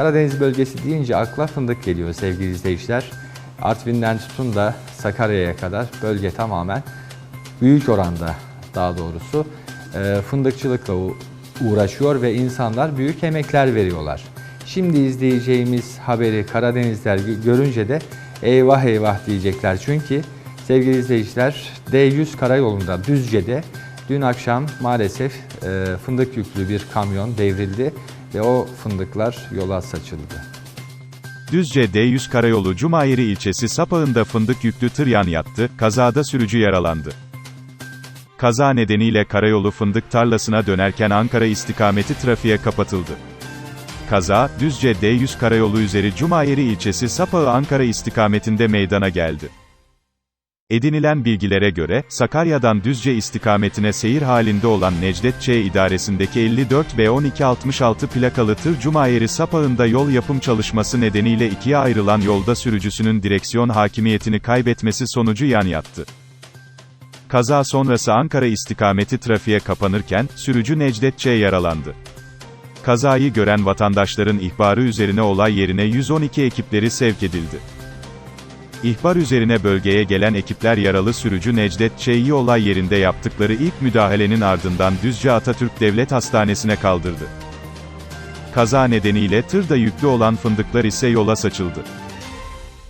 Karadeniz bölgesi deyince akla fındık geliyor sevgili izleyiciler. Artvin'den tutun da Sakarya'ya kadar bölge tamamen büyük oranda daha doğrusu e, fındıkçılıkla uğraşıyor ve insanlar büyük emekler veriyorlar. Şimdi izleyeceğimiz haberi Karadenizler gö- görünce de eyvah eyvah diyecekler. Çünkü sevgili izleyiciler D100 karayolunda Düzce'de dün akşam maalesef e, fındık yüklü bir kamyon devrildi ve o fındıklar yola saçıldı. Düzce D100 Karayolu Cumayeri ilçesi sapağında fındık yüklü tır yan yattı, kazada sürücü yaralandı. Kaza nedeniyle karayolu fındık tarlasına dönerken Ankara istikameti trafiğe kapatıldı. Kaza, Düzce D100 Karayolu üzeri Cumayeri ilçesi Sapağı Ankara istikametinde meydana geldi. Edinilen bilgilere göre, Sakarya'dan Düzce istikametine seyir halinde olan Necdet Ç. idaresindeki 54 B 1266 plakalı tır Cumayeri sapağında yol yapım çalışması nedeniyle ikiye ayrılan yolda sürücüsünün direksiyon hakimiyetini kaybetmesi sonucu yan yattı. Kaza sonrası Ankara istikameti trafiğe kapanırken, sürücü Necdet Ç. yaralandı. Kazayı gören vatandaşların ihbarı üzerine olay yerine 112 ekipleri sevk edildi. İhbar üzerine bölgeye gelen ekipler yaralı sürücü Necdet Ç'yi olay yerinde yaptıkları ilk müdahalenin ardından Düzce Atatürk Devlet Hastanesi'ne kaldırdı. Kaza nedeniyle tırda yüklü olan fındıklar ise yola saçıldı.